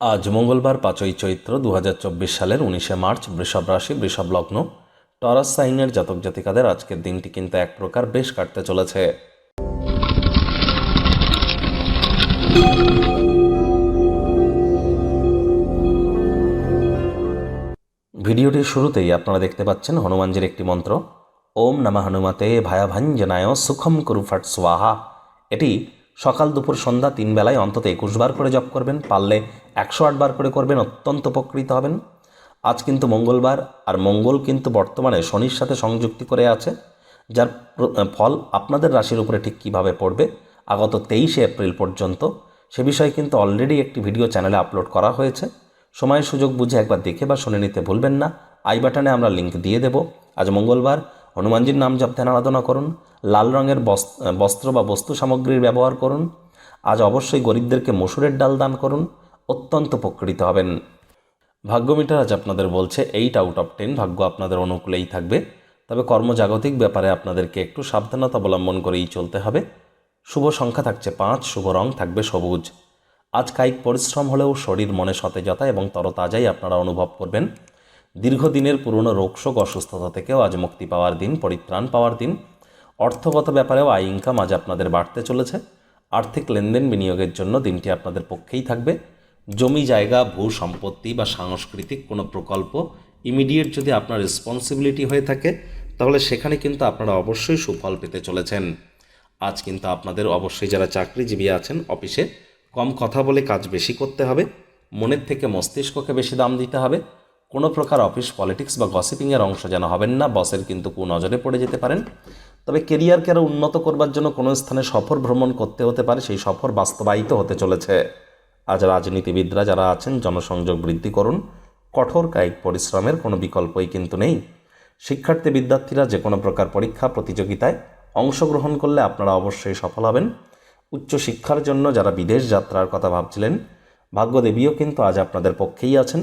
আজ মঙ্গলবার পাঁচই চৈত্র দু হাজার চব্বিশ সালের উনিশে মার্চ বৃষভ রাশি, বৃষভ লগ্ন। টরাস সাইনের জাতক জাতিকাদের আজকের দিনটি কিন্তু এক প্রকার বেশ কাটতে চলেছে। ভিডিওটির শুরুতেই আপনারা দেখতে পাচ্ছেন হনুমানজির একটি মন্ত্র, ওম নমঃ হনুমতে ভায়াভাঞ্জনায় সুখম কুরুফাট স্বাহা। এটি সকাল দুপুর সন্ধ্যা তিন বেলায় অন্তত একুশ বার করে জপ করবেন, পারলে একশো আট বার করে করবেন, অত্যন্ত উপকৃত হবেন। আজ কিন্তু মঙ্গলবার, আর মঙ্গল কিন্তু বর্তমানে শনির সাথে সংযুক্তি করে আছে, যার ফল আপনাদের রাশির উপরে ঠিক কীভাবে পড়বে, আগত তেইশে এপ্রিল পর্যন্ত। সে বিষয়ে কিন্তু অলরেডি একটি ভিডিও চ্যানেলে আপলোড করা হয়েছে। সময় সুযোগ বুঝে একবার দেখে বা শুনে নিতে ভুলবেন না। আই বাটনে আমরা লিঙ্ক দিয়ে দেব। আজ মঙ্গলবার হনুমানজির নাম জপ ধ্যান আরাধনা করুন, লাল রঙের বস- বস্ত্র বা বস্তু সামগ্রীর ব্যবহার করুন, আজ অবশ্যই গরিবদেরকে মসুরের ডাল দান করুন, অত্যন্ত উপকৃত হবেন। ভাগ্য মিটার আজ আপনাদের বলছে এইট আউট অফ টেন ভাগ্য আপনাদের অনুকূলেই থাকবে, তবে কর্মজাগতিক ব্যাপারে আপনাদেরকে একটু সাবধানতা অবলম্বন করেই চলতে হবে। শুভ সংখ্যা থাকছে পাঁচ, শুভ রং থাকবে সবুজ। আজ কায়িক পরিশ্রম হলেও শরীর মনে সতেজতা এবং তরতাজাই আপনারা অনুভব করবেন। দীর্ঘদিনের পুরনো রোগশোক অসুস্থতা থেকেও আজ মুক্তি পাওয়ার দিন, পরিত্রাণ পাওয়ার দিন। অর্থগত ব্যাপারেও আয় ইনকাম আজ আপনাদের বাড়তে চলেছে। আর্থিক লেনদেন বিনিয়োগের জন্য দিনটি আপনাদের পক্ষেই থাকবে। জমি, জায়গা, ভূ সম্পত্তি বা সাংস্কৃতিক কোনো প্রকল্প ইমিডিয়েট যদি আপনার রেসপন্সিবিলিটি হয়ে থাকে, তাহলে সেখানে কিন্তু আপনারা অবশ্যই সুফল পেতে চলেছেন। আজ কিন্তু আপনাদের অবশ্যই যারা চাকরিজীবী আছেন, অফিসে কম কথা বলে কাজ বেশি করতে হবে। মনের থেকে মস্তিষ্ককে বেশি দাম দিতে হবে। কোনো প্রকার অফিস পলিটিক্স বা গসিপিংয়ের অংশ যেন হবেন না, বসের কিন্তু কুনজরে পড়ে যেতে পারেন। তবে কেরিয়ারকে আরও উন্নত করবার জন্য কোনো স্থানে সফর ভ্রমণ করতে হতে পারে, সেই সফর বাস্তবায়িত হতে চলেছে। আজ রাজনীতিবিদরা যারা আছেন, জনসংযোগ বৃদ্ধি করুন, কঠোর কায়িক পরিশ্রমের কোনো বিকল্পই কিন্তু নেই। শিক্ষার্থী বিদ্যার্থীরা যে কোনো প্রকার পরীক্ষা, প্রতিযোগিতায় অংশগ্রহণ করলে আপনারা অবশ্যই সফল হবেন। উচ্চশিক্ষার জন্য যারা বিদেশ যাত্রার কথা ভাবছিলেন, ভাগ্যদেবীও কিন্তু আজ আপনাদের পক্ষেই আছেন।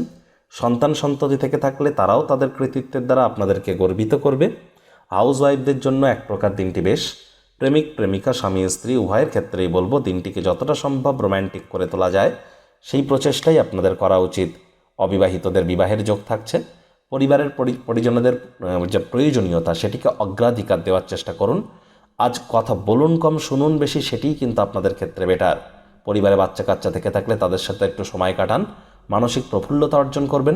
সন্তান সন্ততি থেকে থাকলে তারাও তাদের কৃতিত্বের দ্বারা আপনাদেরকে গর্বিত করবে। হাউস ওয়াইফদের জন্য এক প্রকার দিনটি বেশ প্রেমিক, প্রেমিকা, স্বামী, স্ত্রী, উভয়ের ক্ষেত্রেই বলব দিনটিকে যতটা সম্ভব রোম্যান্টিক করে তোলা যায়, সেই প্রচেষ্টাই আপনাদের করা উচিত। অবিবাহিতদের বিবাহের যোগ থাকছে, পরিবারের পরি- পরিজনদের যে প্রয়োজনীয়তা সেটিকে অগ্রাধিকার দেওয়ার চেষ্টা করুন। আজ কথা বলুন কম, শুনুন বেশি, সেটিই কিন্তু আপনাদের ক্ষেত্রে বেটার পরিবারে বাচ্চা কাচ্চা থেকে থাকলে তাদের সাথে একটু সময় কাটান মানসিক প্রফুল্লতা অর্জন করবেন।